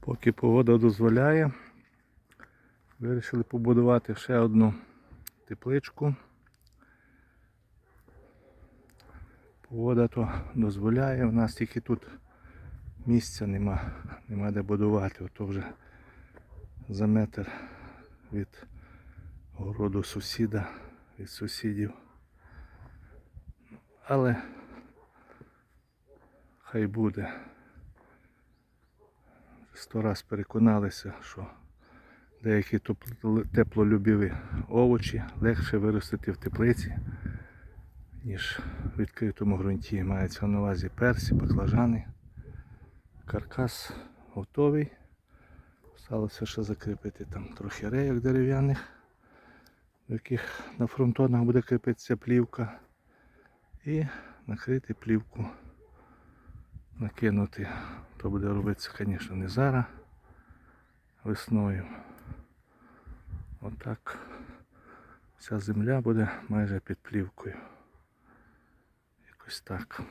Поки погода дозволяє, вирішили побудувати ще одну тепличку. Погода то дозволяє, у нас тільки тут місця нема, нема де будувати. Ото вже за метр від городу сусіда, від сусідів. Але хай буде. Сто раз переконалися, що деякі теплолюбіві овочі легше виростити в теплиці, ніж в відкритому ґрунті. Мається на увазі персі, баклажани. Каркас готовий. Сталося ще закріпити там трохи рейок дерев'яних, до яких на фронтонах буде кріпитися плівка. І накрити плівку, накинути. То буде робитися, звісно, не зараз, весною. Отак вся земля буде майже під плівкою. Якось так.